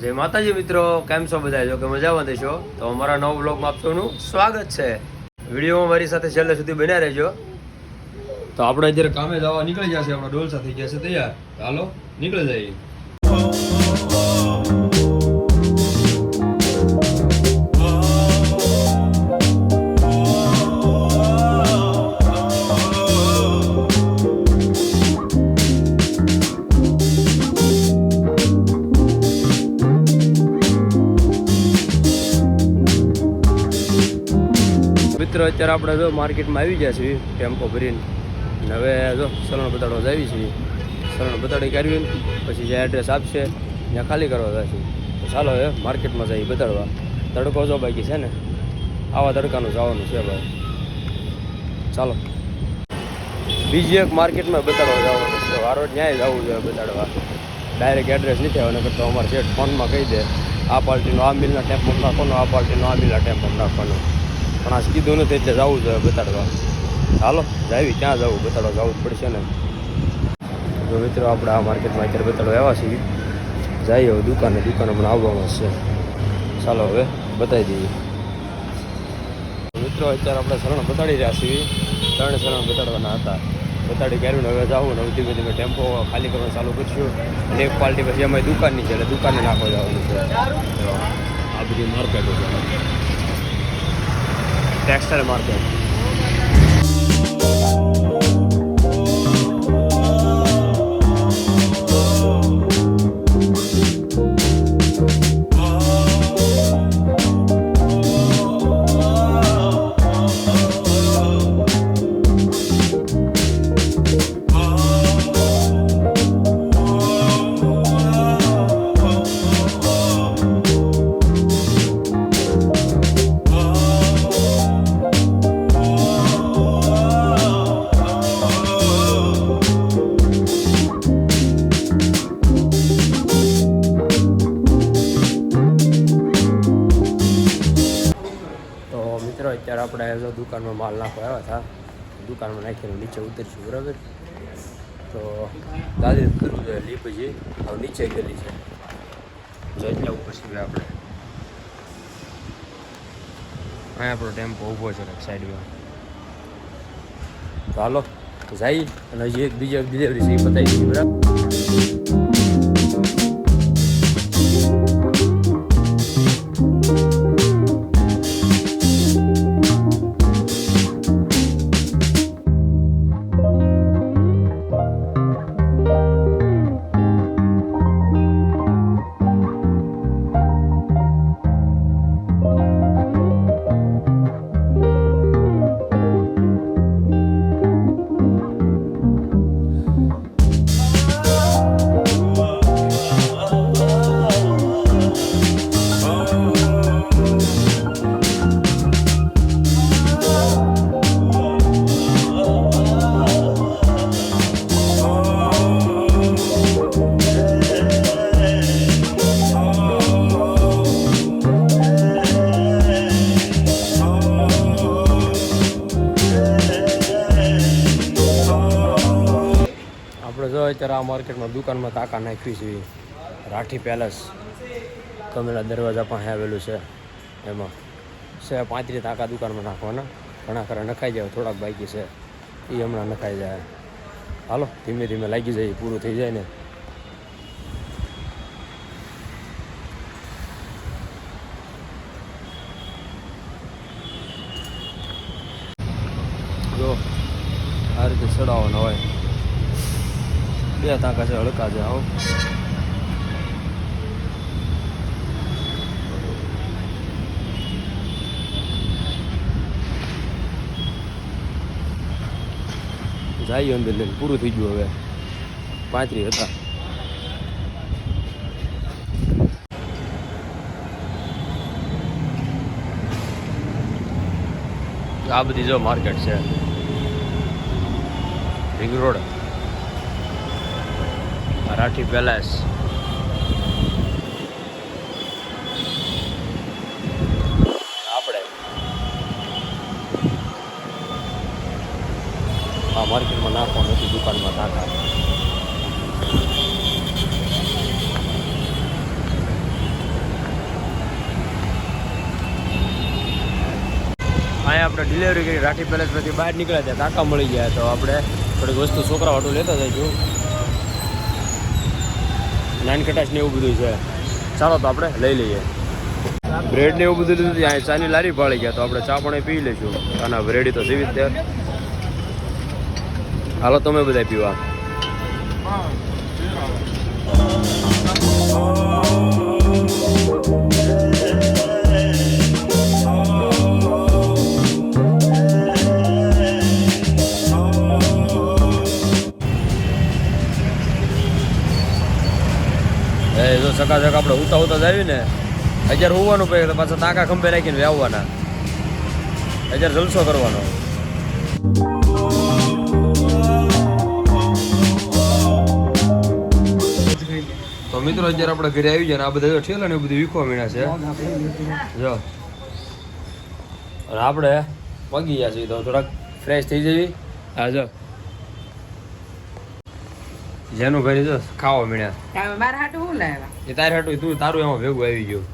જય માતાજી મિત્રો, કેમ છો બધા જો કે મજામાં દેશો તો અમારા નવ બ્લોગમાં આપ સ્વાગત છે. વિડીયોમાં મારી સાથે છેલ્લે સુધી બન્યા રહેજો. તો આપણે અત્યારે કામે જવા નીકળી જશે આપણા ડોલસા થઈ ગયા છે તૈયાર. હાલો, નીકળી જઈએ. મિત્રો, અત્યારે આપણે જો માર્કેટમાં આવી ગયા છીએ, ટેમ્પો ભરીને. હવે જો સલણ બતાડવા જ આવી છીએ. સલણ બતાડી કરવી પછી જે એડ્રેસ આપશે, ત્યાં ખાલી કરવા જશે તો ચાલો હવે માર્કેટમાં જઈએ બતાડવા. તડકો જો બાકી છે ને, આવા તડકાનું જવાનું છે ભાઈ. ચાલો. બીજી એક માર્કેટમાં બતાડવા જવાનું છે. વારો ન્યાય જવું જોઈએ બતાડવા. ડાયરેક્ટ એડ્રેસ નથી આવવાને કરતાં અમારે શેઠ ફોનમાં કહી દે, આ પાર્ટીનો આ મિલના ટેમ્પો નાખવાનો આ પાર્ટીનો આ મિલના ટેમ્પો નાખવાનો. પણ આ કીધું નથી એટલે જવું જોઈએ બતાડવા. હાલો, જાવી, ક્યાં જવું? બતાડવા જવું જ પડશે ને. જો મિત્રો, આપણે આ માર્કેટમાં અત્યારે બતાડવા આવ્યા છીએ. જઈએ હવે દુકાને દુકાને પણ આવવામાં છે. ચાલો હવે બતાવી દઈએ. મિત્રો, અત્યારે આપણે શરણ બતાડી રહ્યા છીએ. ત્રણ શરણ બતાડવાના હતા. બતાડી કર્યું હવે જાવું ને ધીમે ધીમે ટેમ્પો ખાલી કરવાનું ચાલુ કરશું. અને એક પાર્ટી પછી અમારી દુકાનની છે, એટલે દુકાને નાખવા જવાનું છે. આ બધી માર્કેટો છે. ટેક્સટાઇલ માર્કેટ મિત્રો, અત્યારે આપણે જો દુકાનમાં માલ નાખવા આવ્યા હતા દુકાનમાં નાખીને નીચે ઉતરીશું, બરાબર? તો દાદી કરવું જોઈએ લીપ જે હવે નીચે ગયેલી છે. જઈને ઉપર છીએ આપણે. અહીંયા આપણો ટેમ્પો ઊભો છે સાઈડમાં તો હાલો જઈ અને હજી એક બીજી ડિલિવરી છે એ બતાવી દઈએ, બરાબર? અત્યારે આ માર્કેટમાં દુકાનમાં તાકા નાખવી છે. રાઠી પેલેસ કમેલા દરવાજા પાસે આવેલું છે. એમાં છે પાંત્રીસ તાકા દુકાનમાં નાખવાના. ઘણા ખરા નખાઈ જાય, થોડાક બાકી છે. એ હમણાં નખાઈ જાય. હાલો, ધીમે ધીમે લાગી જાય, પૂરું થઈ જાય ને. જો, આ રીતે ચડાવવાનો હોય. બે તાકા છે હળકા છે, આવો. જાય અંદર લઈને, પૂરું થઈ ગયું હવે. પાંત્રી હતા. આ બધી જો માર્કેટ છે. Ring road Rathi palace. આપણે. આ માર્કેટમાં નાખવાનું નથી દુકાનમાં નાખા અહીંયા આપણે ડિલિવરી કરી રાઠી પેલેસ પરથી બહાર નીકળ્યા હતા કાકા મળી ગયા તો આપણે થોડીક વસ્તુ છોકરા વાટું લેતા જઈશું. નાન કટાશ ને એવું બધું છે. ચાલો તો આપણે લઈ લઈએ. બ્રેડ ને એવું બધું લીધું અહીંયા ચાની લારી પાડી ગયા, તો આપણે ચા પણ પી લઈશું. અને બ્રેડી તો જેવી જ હાલો, તમે બધા પીવા. જો સકા સકા આપણે ઉતા ઉતા જાવી ને, અત્યારે હોવાનું પડે પાછા તાકા ખંભે રાખીને આવવાના. અત્યારે જલસો કરવાનો. તો મિત્રો અત્યારે આપણે ઘરે આવી જાય આ બધા ઠેલા ને એ બધું વીખવા મીણા છે. જો. અને આપણે પગી ગયા છીએ, તો થોડાક ફ્રેશ થઈ જવી હા, જો. જેનું ઘરે જો ખાવા મીણ્યા મારા હાટુ શું લાવ્યા? એ તારે હાટું તું તારું એમાં ભેગું આવી ગયું.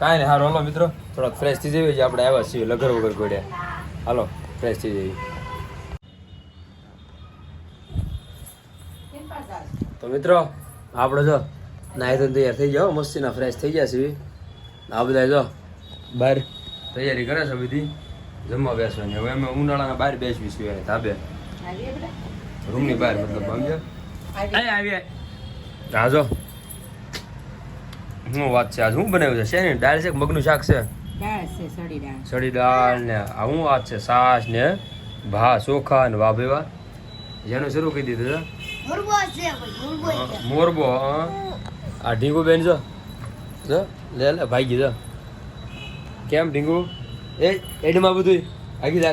કાંઈ નહીં હારો હાલો મિત્રો. થોડાક ફ્રેશ થઈ જઈએ જે આપણે આવ્યા છીએ લગર વગર ગોડ્યા હાલો ફ્રેશ થઈ જઈએ. તો મિત્રો આપણે જો નાહી તો તૈયાર થઈ જાઓ મસ્તીના ફ્રેશ થઈ ગયા છીએ. આ બધા જો બહાર તૈયારી કરે છે બધી. જમવા બેસવાની. હવે અમે ઉનાળાના બહાર બેસવી છીએ ધાબે. રૂમની બહાર મતલબ સમજ્યા. આવી. હા જો. શું વાત છે? આજ શું બનાવ્યું છે? શેની? દાળ છે મગનું શાક છે? દાળ સડી દાળ. ને આ શું વાત છે? સાસ ને ભા ચોખા ને વાહ ભેવા. જેનું શરૂ કરી દીધું છે. મોરબો હા. આ ઢીંગુ બેન જો. જો લે લે ભાઈ ગીધો કેમ ઢીંગુ? એ એડમાં બધું આગી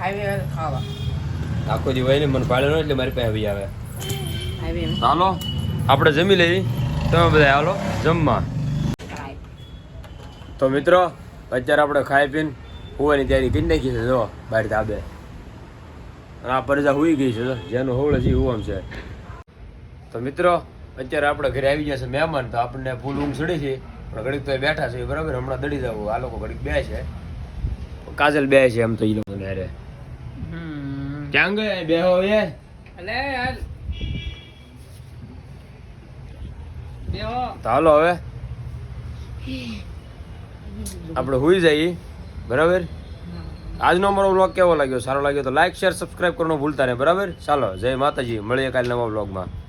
આવીએ ખાવા. આખો દી વહીને મને પાડ્યો ન એટલે મારી પાસે આવી આવે. હાલો આપણે જમી લેવી તમે બધા હાલો જમવા. તો મિત્રો અત્યારે આપણે ખાઈ પીને હોવાની તૈયારી કરી નાખી છે જો બહાર ધાબે. અને આ પરજા હોઈ ગઈ છે જેનું હોળ હજી આમ છે. તો મિત્રો અત્યારે આપણે ઘરે આવી ગયા છે મહેમાન તો આપણને ફૂલ ઊંઘ ચડી છે. પણ ઘડીક તો એ બેઠા છે બરાબર? હમણાં દડી જવું આ લોકો ઘડીક બે છે કાજલ બે છે એમ તો એ લોકો હમ. ક્યાં ગયા એ. બેહો. તો હાલો હવે. આપણે હુઈ જઈએ. બરાબર? આજનો અમારો વ્લોગ કેવો લાગ્યો? સારો લાગ્યો તો લાઈક શેર સબસ્ક્રાઈબ કરવાનું ભૂલતા નહીં. બરાબર? ચાલો જય માતાજી. મળીએ કાલે નવા વ્લોગમાં.